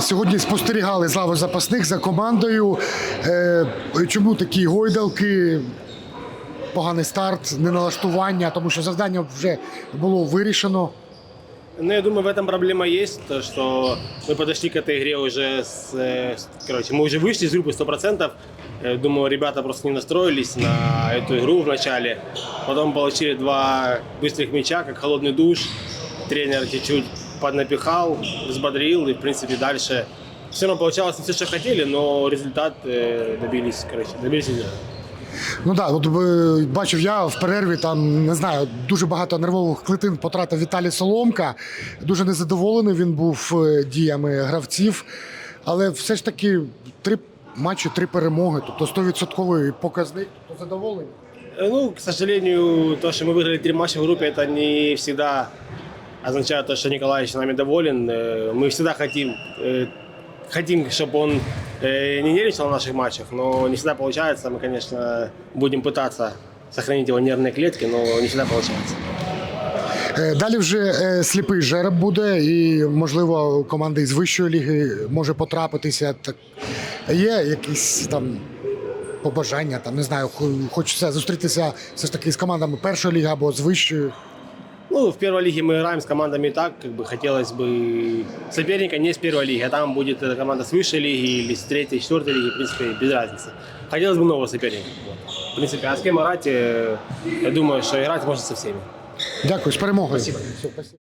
Сьогодні спостерігали з лави запасних за командою. Е, Чому такі гойдалки? Поганий старт, неналаштування, тому що завдання вже було вирішено. Ну, я думаю, в этом проблема есть, то, что мы подошли к этой игре уже с... э, с- Короче, мы уже вышли из группы 100%. Э, Думаю, ребята просто не настроились на эту игру в начале. Потом получили два быстрых мяча, как холодный душ. Тренер чуть-чуть поднапихал, взбодрил, и, в принципе, дальше все равно получалось не все, что хотели, но результат э, добились, короче, добились результата. Ну так, от е, бачив я в перерві там не знаю, дуже багато нервових клітин потратив Віталій Соломка. Дуже незадоволений він був е, діями гравців. Але все ж таки три матчі, три перемоги, тобто 100% показник, то задоволений. Э, Ну, к сожалению, то, что мы выиграли три матча в группе, это не всегда означает то, что Николаевич нами доволен. Э, Мы всегда хотим, э, хотим, чтобы он э, не нервничал в наших матчах, но не всегда получается. Мы, конечно, будем пытаться сохранить его нервные клетки, но не всегда получается. Е, Далі вже е, сліпий жереб буде, і можливо команда із вищої ліги може потрапитися. Так є якісь там побажання, там не знаю, хо- хочеться зустрітися все ж таки з командами першої ліги або з вищої. Ну, в первой лиге мы играем с командами так, как бы хотелось бы соперника не с первой лиги, а там будет эта команда с высшей лиги или с третьей, четвертой лиги, в принципе, без разницы. Хотелось бы нового соперника. Вот. В принципе, а с кем играть, э, я думаю, что играть можно со всеми. Дякую, з перемогою. Все, спасибо.